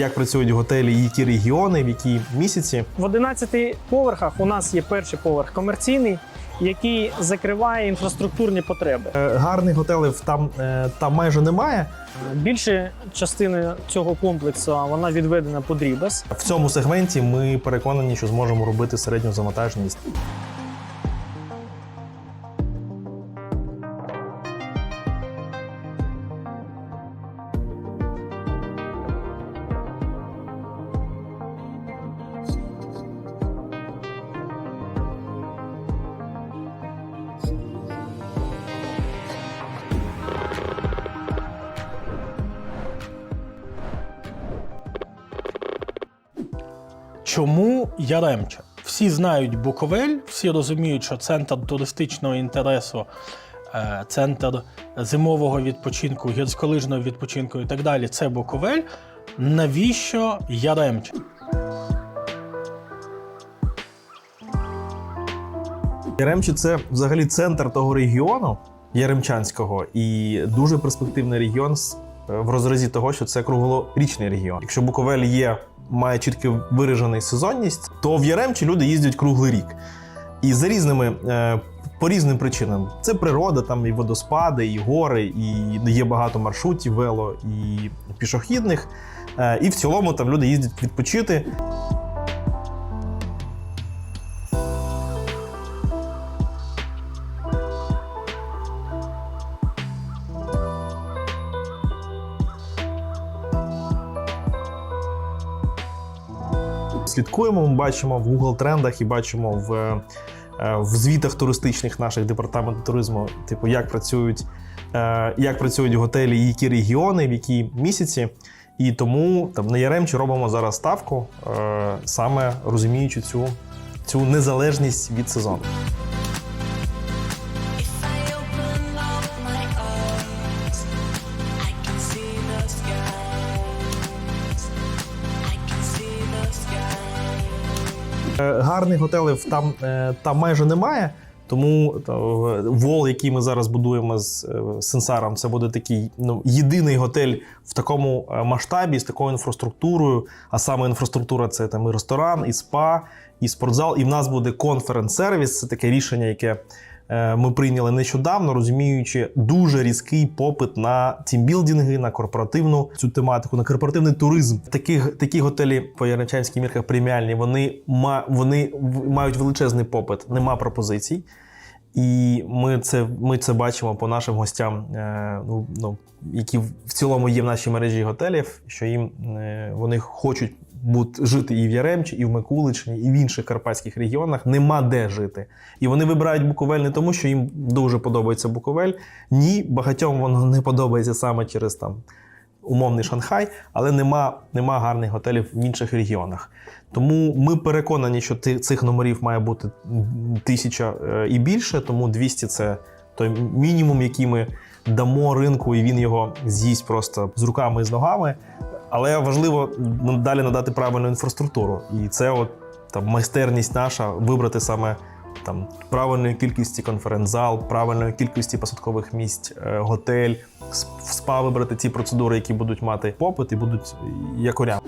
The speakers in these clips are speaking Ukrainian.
Як працюють готелі, які регіони, в які місяці. В 11 поверхах у нас є перший поверх комерційний, який закриває інфраструктурні потреби. Е, Гарних готелів там, е, там майже немає. Більше частини цього комплексу вона відведена під Рібас. В цьому сегменті ми переконані, що зможемо робити середню завантаженість. Чому Яремча? Всі знають Буковель, всі розуміють, що центр туристичного інтересу, е, центр зимового відпочинку, гірськолижного відпочинку і так далі це Буковель. Навіщо Яремча? Яремчі це взагалі центр того регіону Яремчанського і дуже перспективний регіон в розрізі того, що це круглорічний регіон. Якщо Буковель є, має чітко виражений сезонність, то в Яремчі люди їздять круглий рік. І за різними е, по різним причинам. Це природа, там і водоспади, і гори, і є багато маршрутів вело, і пішохідних. Е, і в цілому там люди їздять відпочити. Слідкуємо. Ми бачимо в Google трендах і бачимо в, е, в звітах туристичних наших департаментів туризму, типу, як працюють, е, як працюють готелі, які регіони, в які місяці. І тому там на Яремчі робимо зараз ставку, е, саме розуміючи цю, цю незалежність від сезону. Гарних готелів там, е, там майже немає. Тому е, вол, який ми зараз будуємо з е, сенсаром, це буде такий ну, єдиний готель в такому е, масштабі, з такою інфраструктурою. А саме інфраструктура це там і ресторан, і спа, і спортзал. І в нас буде конференц-сервіс. Це таке рішення, яке е, ми прийняли нещодавно, розуміючи дуже різкий попит на тімбілдинги, на корпоративну цю тематику, на корпоративний туризм. Таких такі готелі по Яричанській мірках преміальні. Вони вони мають величезний попит, нема пропозицій. І ми це, ми це бачимо по нашим гостям, е, ну, ну, які в цілому є в нашій мережі готелів, що їм е, вони хочуть бути, жити і в Яремчі, і в Микуличині, і в інших карпатських регіонах. Нема де жити. І вони вибирають Буковель не тому, що їм дуже подобається Буковель. Ні, багатьом воно не подобається саме через там умовний Шанхай, але нема, нема гарних готелів в інших регіонах. Тому ми переконані, що цих номерів має бути тисяча е, і більше, тому 200 це той мінімум, який ми дамо ринку, і він його з'їсть просто з руками і з ногами. Але важливо далі надати правильну інфраструктуру. І це от там майстерність наша вибрати саме там правильної кількості конференц-зал, правильної кількості посадкових місць, е, готель, спа вибрати ті процедури, які будуть мати попит і будуть якоря.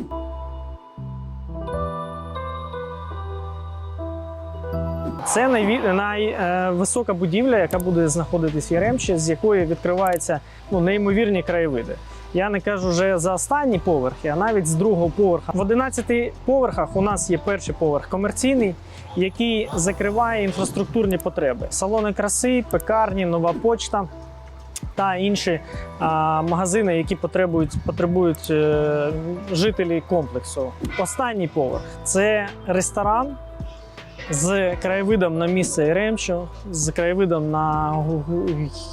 Це найвисока будівля, яка буде знаходитись в Яремчі, з якої відкриваються ну, неймовірні краєвиди. Я не кажу вже за останні поверхи, а навіть з другого поверха. В 11 поверхах у нас є перший поверх комерційний, який закриває інфраструктурні потреби: салони краси, пекарні, нова почта. Та інші а, магазини, які потребують, потребують е, жителі комплексу. Останній поверх це ресторан, з краєвидом на місце Яремчо, з краєвидом на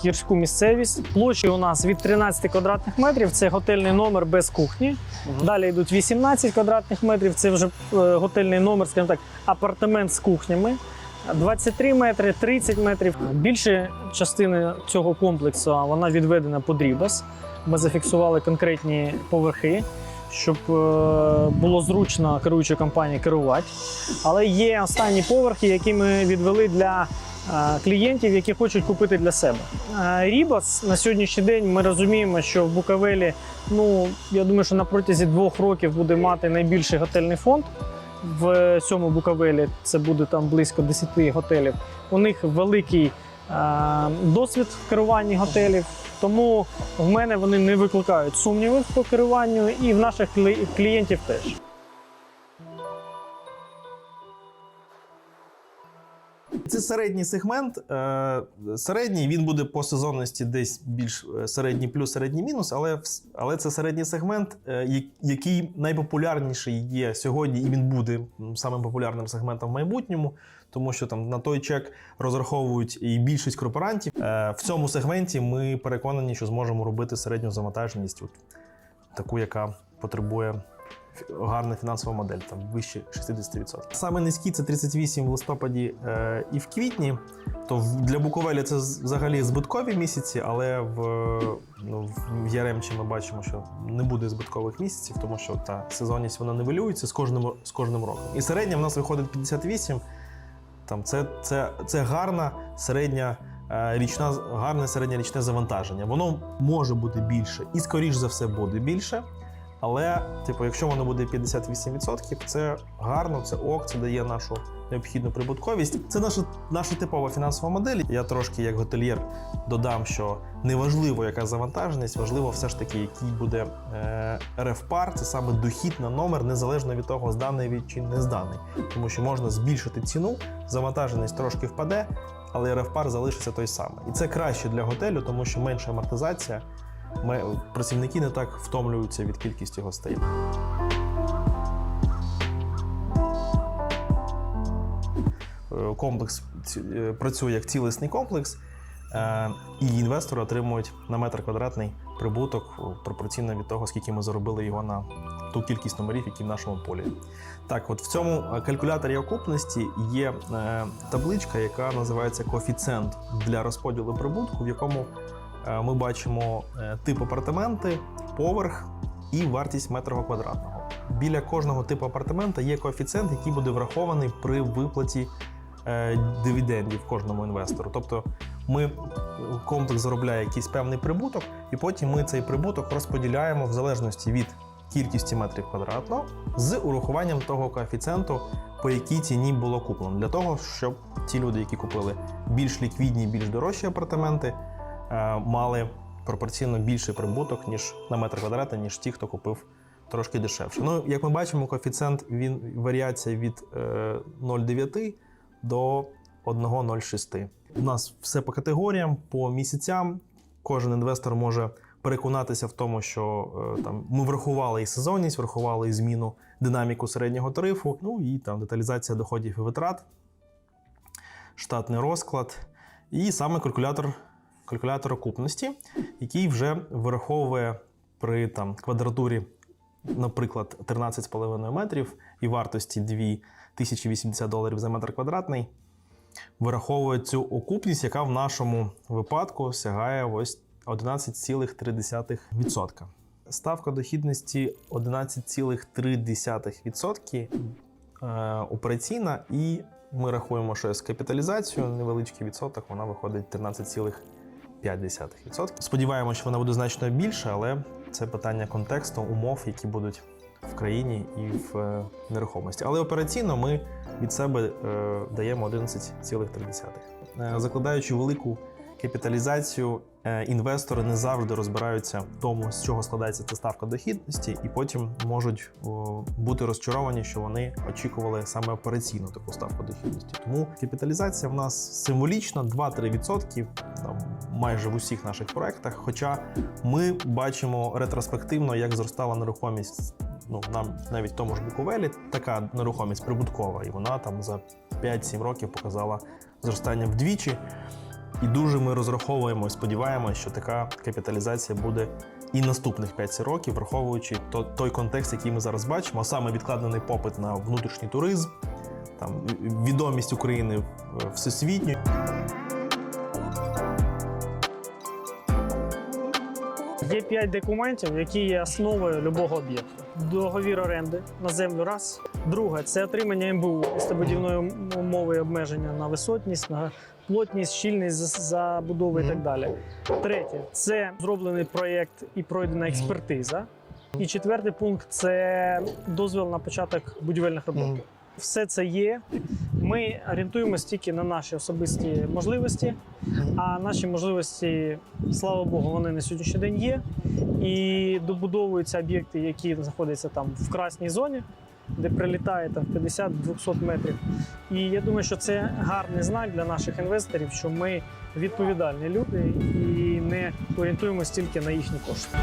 гірську місцевість. Площі у нас від 13 квадратних метрів. Це готельний номер без кухні. Далі йдуть 18 квадратних метрів. Це вже е, готельний номер, скажімо так, апартамент з кухнями. 23 метри, 30 метрів. Більше частини цього комплексу вона відведена під Рібас. Ми зафіксували конкретні поверхи, щоб е, було зручно керуючій компанії керувати. Але є останні поверхи, які ми відвели для е, клієнтів, які хочуть купити для себе. Е, Рібас на сьогоднішній день ми розуміємо, що в Букавелі, ну я думаю, що на протязі двох років буде мати найбільший готельний фонд. В цьому Букавелі це буде там близько 10 готелів. У них великий досвід в керуванні готелів. Тому в мене вони не викликають сумнівів по керуванню, і в наших клієнтів теж. Це середній сегмент. Е, Середній він буде по сезонності десь більш е, середній плюс, середній мінус, але, але це середній сегмент, е, який найпопулярніший є сьогодні, і він буде самим популярним сегментом в майбутньому, тому що там на той чек розраховують і більшість корпорантів. Е, В цьому сегменті ми переконані, що зможемо робити середню завантаженість, от, таку, яка потребує гарна фінансова модель, там вище 60%. Саме низькі це 38 в листопаді е, і в квітні. То для Буковелі це взагалі збиткові місяці, але в, ну, в Яремчі ми бачимо, що не буде збиткових місяців, тому що та сезонність вона нивелюється з кожним, з кожним роком. І середня в нас виходить 58. Там це, це, це гарна середня. е, Річна гарне середньорічне завантаження. Воно може бути більше і, скоріш за все, буде більше. Але, типу, якщо воно буде 58%, це гарно, це ок, це дає нашу необхідну прибутковість. Це наша, наша типова фінансова модель. Я трошки як готельєр додам, що неважливо, яка завантаженість, важливо все ж таки, який буде е, РФПАР, це саме дохід на номер, незалежно від того, зданий він чи не зданий. Тому що можна збільшити ціну, завантаженість трошки впаде, але РФПАР залишиться той самий. І це краще для готелю, тому що менша амортизація. Ми, працівники не так втомлюються від кількості гостей. Е, Комплекс е, працює як цілісний комплекс, е, і інвестори отримують на метр квадратний прибуток пропорційно від того, скільки ми заробили його на ту кількість номерів, які в нашому полі. Так, от в цьому е, калькуляторі окупності є е, табличка, яка називається коефіцієнт для розподілу прибутку, в якому Е, ми бачимо е, тип апартаменти, поверх і вартість метрого квадратного. Біля кожного типу апартамента є коефіцієнт, який буде врахований при виплаті е, дивідендів кожному інвестору. Тобто ми комплекс заробляє якийсь певний прибуток, і потім ми цей прибуток розподіляємо в залежності від кількості метрів квадратного з урахуванням того коефіцієнту, по якій ціні було куплено, для того, щоб ті люди, які купили більш ліквідні, більш дорожчі апартаменти, е, мали пропорційно більший прибуток ніж на метр квадратний, ніж ті, хто купив трошки дешевше. Ну, як ми бачимо, коефіцієнт він варіація від е, 0,9 до 1,06. У нас все по категоріям, по місяцям. Кожен інвестор може переконатися в тому, що е, там ми врахували і сезонність, врахували і зміну динаміку середнього тарифу, ну і там деталізація доходів і витрат, штатний розклад, і саме калькулятор, калькулятор окупності, який вже вираховує при там, квадратурі, наприклад, 13,5 метрів і вартості 2080 доларів за метр квадратний. Вираховує цю окупність, яка в нашому випадку сягає ось 11,3%. Ставка дохідності 11,3% е, операційна, і ми рахуємо, що з капіталізацією невеличкий відсоток вона виходить 13,5%. Сподіваємося, що вона буде значно більше, але це питання контексту, умов, які будуть в країні і в е, нерухомості. Але операційно ми від себе е, даємо 11,3%. Е, закладаючи велику капіталізацію, інвестори не завжди розбираються в тому, з чого складається ця ставка дохідності, і потім можуть бути розчаровані, що вони очікували саме операційну таку ставку дохідності. Тому капіталізація в нас символічна 2-3% там, майже в усіх наших проектах. Хоча ми бачимо ретроспективно, як зростала нерухомість. Ну, нам навіть в тому ж Буковелі така нерухомість прибуткова, і вона там за 5-7 років показала зростання вдвічі. І дуже ми розраховуємо і сподіваємося, що така капіталізація буде і наступних 5 років, враховуючи той контекст, який ми зараз бачимо, а саме відкладений попит на внутрішній туризм, там відомість України в- всесвітньо. Є п'ять документів, які є основою любого об'єкту. Договір оренди на землю раз. Друге це отримання МБУ містобудівної умови і обмеження на висотність, на плотність, щільність за- забудови і так далі. Третє це зроблений проєкт і пройдена експертиза. І четвертий пункт це дозвіл на початок будівельних робот. Все це є. Ми орієнтуємося тільки на наші особисті можливості. А наші можливості, слава Богу, вони на сьогоднішній день є. І добудовуються об'єкти, які знаходяться там в красній зоні, де прилітає там 50-200 метрів. І я думаю, що це гарний знак для наших інвесторів, що ми відповідальні люди і не орієнтуємося тільки на їхні кошти.